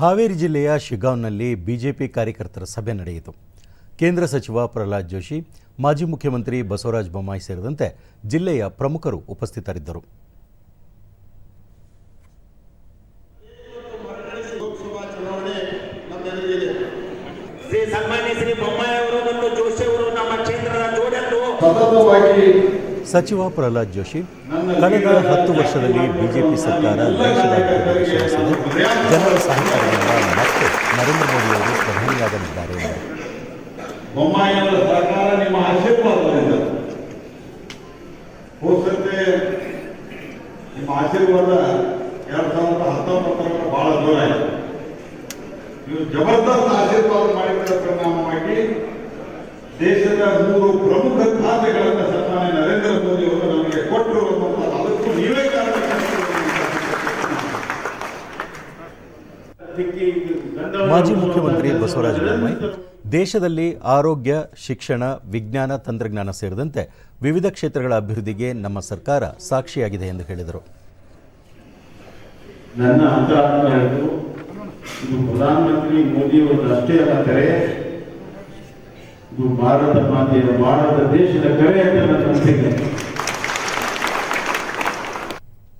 ಹಾವೇರಿ ಜಿಲ್ಲೆಯ ಶಿಗಾಂವ್ನಲ್ಲಿ ಬಿಜೆಪಿ ಕಾರ್ಯಕರ್ತರ ಸಭೆ ನಡೆಯಿತು. ಕೇಂದ್ರ ಸಚಿವ ಪ್ರಹ್ಲಾದ್ ಜೋಶಿ ಮಾಜಿ ಮುಖ್ಯಮಂತ್ರಿ ಬಸವರಾಜ ಬೊಮ್ಮಾಯಿ ಸೇರಿದಂತೆ ಜಿಲ್ಲೆಯ ಪ್ರಮುಖರು ಉಪಸ್ಥಿತರಿದ್ದರು. ಶ್ರೀ ಸನ್ಮಾನ್ಯ ಶ್ರೀ ಬೊಮ್ಮಾಯಿ ಅವರು ಮತ್ತು ಜೋಶಿ ಅವರು ನಮ್ಮ ಕ್ಷೇತ್ರದ ಸಚಿವ ಪ್ರಹ್ಲಾದ್ ಜೋಶಿ, ಕಳೆದ ಹತ್ತು ವರ್ಷದಲ್ಲಿ ಬಿಜೆಪಿ ಸರ್ಕಾರ ದೇಶದ ಶ್ರಮಿಸಿದೆ ಜನರ ಸಹಕಾರದಿಂದ ಮತ್ತೆ ನರೇಂದ್ರ ಮೋದಿ ಅವರು ಪ್ರಧಾನಿಯಾಗಲಿದ್ದಾರೆ ನಿಮ್ಮ ಬಹಳ ದೂರ ಜಬರ್ದಸ್ತ್ ಆಶೀರ್ವಾದ ಮಾಡಿದ ಪರಿಣಾಮವಾಗಿ ದೇಶದ ಮೂರು ಮಾಜಿ ಮುಖ್ಯಮಂತ್ರಿ ಬಸವರಾಜ ಬೊಮ್ಮಾಯಿ, ದೇಶದಲ್ಲಿ ಆರೋಗ್ಯ, ಶಿಕ್ಷಣ, ವಿಜ್ಞಾನ, ತಂತ್ರಜ್ಞಾನ ಸೇರಿದಂತೆ ವಿವಿಧ ಕ್ಷೇತ್ರಗಳ ಅಭಿವೃದ್ಧಿಗೆ ನಮ್ಮ ಸರ್ಕಾರ ಸಾಕ್ಷಿಯಾಗಿದೆ ಎಂದು ಹೇಳಿದರು. ನನ್ನ ಪ್ರಧಾನಮಂತ್ರಿ ಅಲ್ಲ ಕರೆ. ಭಾರತ ಮಾತೆಯ, ಭಾರತ ದೇಶದ ಕರೆ ಅಂತ